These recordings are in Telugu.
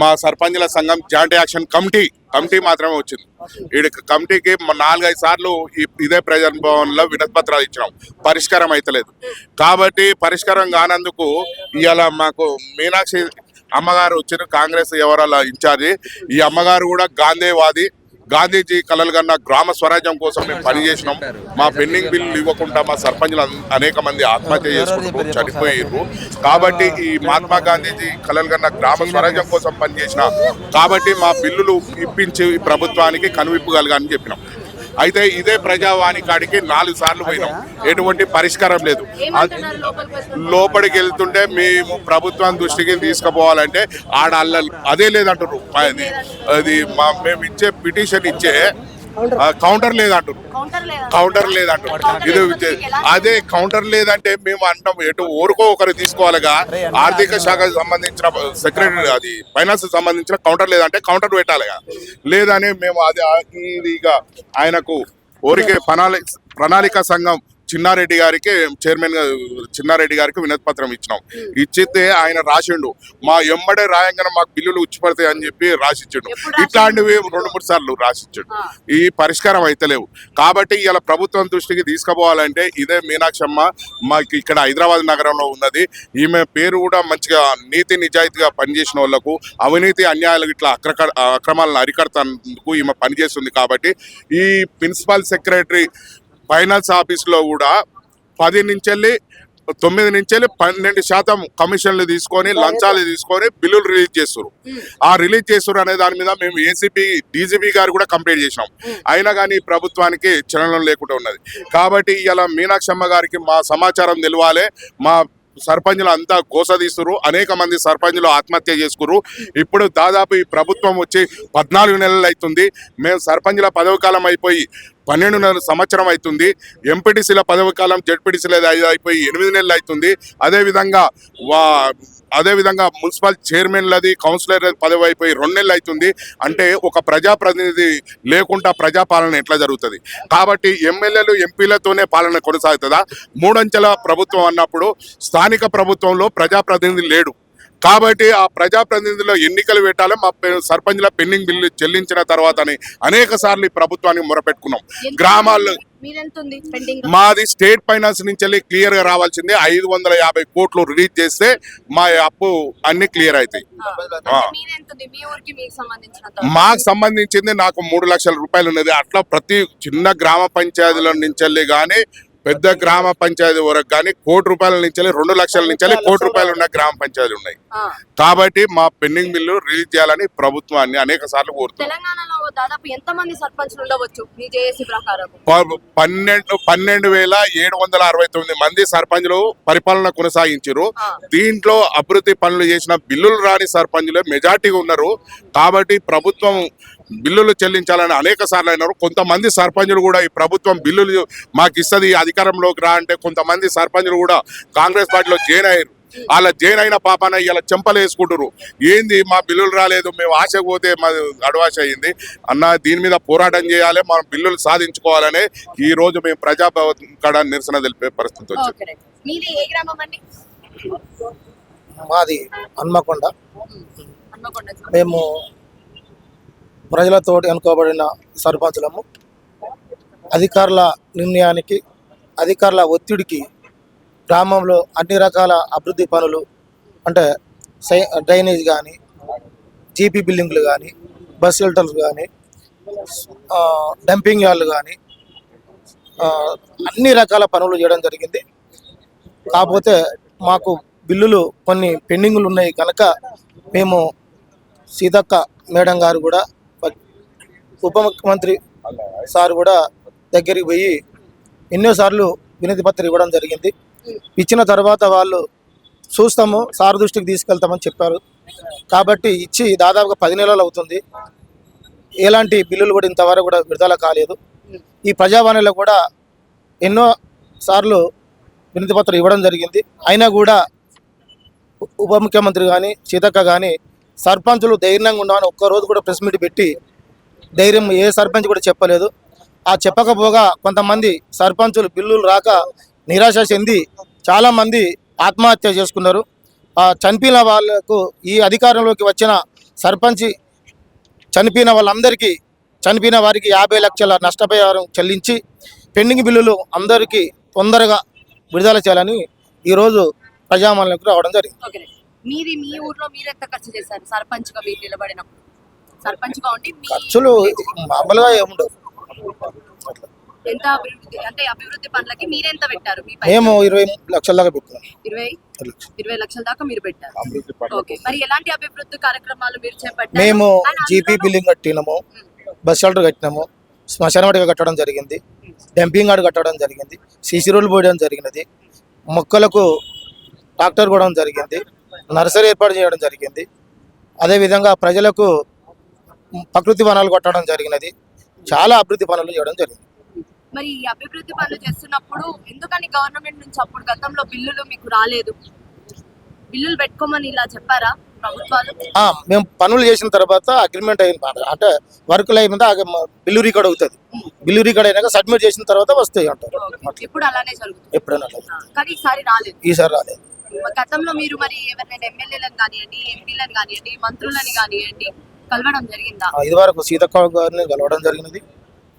మా సర్పంచుల సంఘం జాయింట్ యాక్షన్ కమిటీ కమిటీ మాత్రమే వచ్చింది. ఈ కమిటీకి నాలుగైదు సార్లు ఇదే ప్రజల భవన్లో వినతి పత్రాలు ఇచ్చినాం. పరిష్కారం అయితలేదు. కాబట్టి పరిష్కారం కానందుకు ఇవాళ మాకు మీనాక్షి అమ్మగారు వచ్చిన కాంగ్రెస్ ఎవరాల ఇన్ఛార్జి. ఈ అమ్మగారు కూడా గాంధీవాది గాంధీజీ కలలు కన్న గ్రామ స్వరాజ్యం కోసం మేము పనిచేసినాం మా పెండింగ్ బిల్లు ఇవ్వకుండా మా సర్పంచులు అన్- అనేక మంది ఆత్మహత్య చేసుకుంటూ చనిపోయారు కాబట్టి ఈ మహాత్మా గాంధీజీ కలలు కన్న గ్రామ స్వరాజ్యం కోసం పనిచేసిన కాబట్టి మా బిల్లులు ఇప్పించి ప్రభుత్వానికి కనువిప్పగలగాని చెప్పినాం. అయితే ఇదే ప్రజావాణి కాడికి నాలుగు సార్లు పోయినాం. ఎటువంటి పరిష్కారం లేదు. లోపలికి వెళ్తుంటే మేము ప్రభుత్వం దృష్టికి తీసుకుపోవాలంటే ఆడ అల్లలు అదే లేదంటారు అది మా మేము ఇచ్చే పిటిషన్ ఇచ్చే కౌంటర్. లేదంటారు కౌంటర్ లేదా? కౌంటర్ లేదంటారు కౌంటర్ ఇది? అదే కౌంటర్ లేదంటే మేము అంటాం ఎటు ఊరుకో ఒకరు తీసుకోవాలిగా ఆర్థిక శాఖకు సంబంధించిన సెక్రటరీ అది ఫైనాన్స్ సంబంధించిన కౌంటర్ లేదంటే కౌంటర్ పెట్టాలిగా లేదని మేము అది ఇక ఆయనకు ఊరికే ప్రణాళిక ప్రణాళిక సంఘం చిన్నారెడ్డి గారికి చైర్మన్ చిన్నారెడ్డి గారికి వినతి పత్రం ఇచ్చినాం ఇచ్చితే ఆయన రాసిండు. మా ఎమ్మడే రాయంగానే మాకు బిల్లులు ఉచ్చిపడతాయి అని చెప్పి రాసిచ్చిండు? ఇట్లాంటివి రెండు మూడు సార్లు రాసిచ్చిండు. ఈ పరిష్కారం అయితలేవు కాబట్టి ఇలా ప్రభుత్వం దృష్టికి తీసుకుపోవాలంటే ఇదే మీనాక్షమ్మ మాకు ఇక్కడ హైదరాబాద్ నగరంలో ఉన్నది. ఈమె పేరు కూడా మంచిగా నీతి నిజాయితీగా పనిచేసిన వాళ్ళకు అవినీతి అన్యాయాలు ఇట్లా అక్రక అక్రమాలను అరికడతందుకు ఈమె పనిచేస్తుంది కాబట్టి ఈ ప్రిన్సిపల్ సెక్రటరీ ఫైనాన్స్ ఆఫీస్లో కూడా పది నుంచి వెళ్ళి తొమ్మిది నుంచి వెళ్ళి పన్నెండు శాతం కమిషన్లు తీసుకొని లంచాలు తీసుకొని బిల్లులు రిలీజ్ చేస్తారు ఆ రిలీజ్ చేస్తారు అనే దాని మీద మేము ఏసీపీ డీజీపీ గారు కూడా కంప్లైంట్ చేసినాం. అయినా కానీ ప్రభుత్వానికి చలనం లేకుండా ఉన్నది. కాబట్టి ఇలా మీనాక్షమ్మ గారికి మా సమాచారం తెలియాలి మా సర్పంచులు అంతా గోసదీస్తురు అనేక మంది సర్పంచులు ఆత్మహత్య చేసుకురు ఇప్పుడు దాదాపు ఈ ప్రభుత్వం వచ్చి పద్నాలుగు నెలలు అవుతుంది మేము సర్పంచుల పదవి కాలం అయిపోయి పన్నెండు నెలల సంవత్సరం అవుతుంది ఎంపీటీసీల పదవి కాలం జడ్పీటీసీల అయిపోయి ఎనిమిది నెలలు అవుతుంది అదేవిధంగా వా అదేవిధంగా మున్సిపల్ చైర్మన్లది కౌన్సిలర్ పదవి అయిపోయి రెండు నెలలు అవుతుంది అంటే ఒక ప్రజాప్రతినిధి లేకుండా ప్రజాపాలన ఎట్లా జరుగుతుంది? కాబట్టి ఎమ్మెల్యేలు ఎంపీలతోనే పాలన కొనసాగుతుందా? మూడంచెల ప్రభుత్వం అన్నప్పుడు స్థానిక ప్రభుత్వంలో ప్రజాప్రతినిధి లేడు. కాబట్టి ఆ ప్రజాప్రతినిధుల్లో ఎన్నికలు పెట్టాలి మా సర్పంచ్ల పెండింగ్ బిల్లు చెల్లించిన తర్వాతని అనేక సార్లు ఈ ప్రభుత్వానికి మొరపెట్టుకున్నాం. గ్రామాల్లో మాది స్టేట్ ఫైనాన్స్ నుంచి క్లియర్గా రావాల్సింది ఐదు వందల యాభై కోట్లు రిలీజ్ చేస్తే మా అప్పు అన్ని క్లియర్ అవుతాయి మీకు సంబంధించింది నాకు మూడు లక్షల రూపాయలు ఉన్నది. అట్లా ప్రతి చిన్న గ్రామ పంచాయతీల నుంచి వెళ్ళి కానీ పెద్ద గ్రామ పంచాయతీ వరకు కానీ కోటి రూపాయల నుంచి రెండు లక్షల నుంచి కోటి రూపాయలు ఉన్న గ్రామ పంచాయతీలు ఉన్నాయి. కాబట్టి మా పెండింగ్ బిల్లు రిలీజ్ చేయాలని ప్రభుత్వాన్ని అనేక సార్లు కోరుతున్నాం. తెలంగాణలో దాదాపు ఎంత మంది సర్పంచులు ఉండవచ్చు మీ జేఏసీ ప్రకారం? ప- పన్నెండు పన్నెండు వేల ఏడు వందల అరవై తొమ్మిది మంది సర్పంచులు పరిపాలన కొనసాగించారు. దీంట్లో అభివృద్ధి పనులు చేసిన బిల్లులు రాని సర్పంచులే మెజార్టీగా ఉన్నారు. కాబట్టి ప్రభుత్వం బిల్లులు చెల్లించాలని అనేక సార్లు అయినారు. కొంతమంది సర్పంచులు కూడా ఈ ప్రభుత్వం బిల్లులు మాకు ఇస్తుంది అధికారంలోకి రా అంటే కొంతమంది సర్పంచులు కూడా కాంగ్రెస్ పార్టీలో జైన్ అయ్యారు. వాళ్ళ జైన్ అయిన పాపన ఇలా చెంపలు వేసుకుంటారు ఏంది మా బిల్లులు రాలేదు మేము ఆశకు పోతే మా అడవాశ అయింది అన్న దీని మీద పోరాటం చేయాలి మనం బిల్లులు సాధించుకోవాలనే ఈ రోజు మేము ప్రజాభవన్ కాడ నిరసన తెలిపే పరిస్థితి వచ్చింది. మీది ఏ గ్రామం అండి? మాది హన్మకొండ. మేము ప్రజలతో ఎన్నుకోబడిన సర్పంచులము అధికారుల నిర్ణయానికి అధికారుల ఒత్తిడికి గ్రామంలో అన్ని రకాల అభివృద్ధి పనులు అంటే సై డ్రైనేజ్ కానీ జీపీ బిల్డింగ్లు కానీ బస్ షెల్టర్లు కానీ డంపింగ్ యార్డ్లు కానీ అన్ని రకాల పనులు చేయడం జరిగింది. కాకపోతే మాకు బిల్లులు కొన్ని పెండింగ్లు ఉన్నాయి కనుక మేము సీతక్క మేడం గారు కూడా ఉప ముఖ్యమంత్రి సార్ కూడా దగ్గరికి పోయి ఎన్నోసార్లు వినతి పత్రం ఇవ్వడం జరిగింది. ఇచ్చిన తర్వాత వాళ్ళు చూస్తాము సార్ దృష్టికి తీసుకెళ్తామని చెప్పారు. కాబట్టి ఇచ్చి దాదాపుగా పది నెలలు అవుతుంది. ఎలాంటి బిల్లులు కూడా ఇంతవరకు కూడా విడుదల కాలేదు. ఈ ప్రజావాణిలో కూడా ఎన్నో సార్లు వినతి పత్రం ఇవ్వడం జరిగింది. అయినా కూడా ఉప ముఖ్యమంత్రి కానీ సీతక్క కానీ సర్పంచులు ధైర్యంగా ఉండమని ఒక్కరోజు కూడా ప్రెస్ మీట్ పెట్టి ధైర్యం ఏ సర్పంచ్ కూడా చెప్పలేదు. ఆ చెప్పకపోగా కొంతమంది సర్పంచులు బిల్లులు రాక నిరాశ చెంది చాలామంది ఆత్మహత్య చేసుకున్నారు. ఆ చనిపోయిన వాళ్ళకు ఈ అధికారంలోకి వచ్చిన సర్పంచ్ చనిపోయిన వాళ్ళందరికీ చనిపోయిన వారికి యాభై లక్షల నష్టపరిహారం చెల్లించి పెండింగ్ బిల్లులు అందరికీ తొందరగా విడుదల చేయాలని ఈరోజు ప్రజామణకు రావడం జరిగింది. మీది మీ ఊర్లో మీరు ఎంత ఖర్చు చేశారు? సర్పంచ్గా మీరు నిలబడినప్పుడు. సర్పంచ్గా ఉండి మీ ఖర్చులు మామూలుగా ఏముండవు. ఎంత అభివృద్ధి అంటే అభివృద్ధి పనులకి మీరెంత పెట్టారు మీ మేము ఇరవై లక్షల దాకా పెట్టినాం ఇరవై లక్షలు. ఇరవై లక్షల దాకా మీరు పెట్టారు. ఓకే మరి ఎలాంటి అభివృద్ధి కార్యక్రమాలు మీరు చేపట్టారు మేము జీపీ బిల్డింగ్ కట్టినాము బస్ షెల్టర్ కట్టినాము శ్మశాన వాటిక కట్టడం జరిగింది డంపింగ్ యార్డ్ కట్టడం జరిగింది సీసీ రోడ్లు పోయడం జరిగినది మొక్కలకు ట్రాక్టర్ కూడా జరిగింది నర్సరీ ఏర్పాటు చేయడం జరిగింది అదేవిధంగా ప్రజలకు ప్రకృతి వనాలు కొట్టడం జరిగినది. చాలా అభివృద్ధి పనులు చేయడం జరిగింది. మరి ఈ అభివృద్ధి పనులు చేస్తున్నప్పుడు ఎందుకని గవర్నమెంట్ నుంచి అప్పుడు గతంలో బిల్లులు మీకు రాలేదు? బిల్లులు పెట్టుకోమని ఇలా చెప్పారా మేము పనులు చేసిన తర్వాత అగ్రిమెంట్ అయిన అంటే వర్కులు అయిన బిల్లు రికార్డ్ అవుతుంది. బిల్లు రికార్డ్ అయినాక సబ్మిట్ చేసిన తర్వాత వస్తాయి అంటారు. ఇప్పుడు అలానే జరుగుతుంది. ఎప్పుడైనా కానీ ఈసారి రాలేదు. ఈసారి రాలేదు. గతంలో మీరు మరి ఎవరినైనా ఎమ్మెల్యేలను కానివ్వండి ఎంపీలను కానివ్వండి మంత్రులని కానివ్వండి కలవడం జరిగిందా? ఆ, ఇదివరకు సీతక్క గారిని కలవడం జరిగినది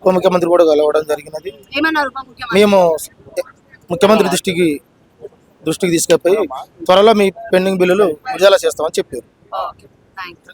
ఉప ముఖ్యమంత్రి కూడా కలవడం జరిగినది. ఏమన్నారు ఉప ముఖ్యమంత్రి? మేము ముఖ్యమంత్రి దృష్టికి దృష్టికి తీసుకుపోయి త్వరలో మీ పెండింగ్ బిల్లులు విడుదల చేస్తామని చెప్పారు. Okay thank you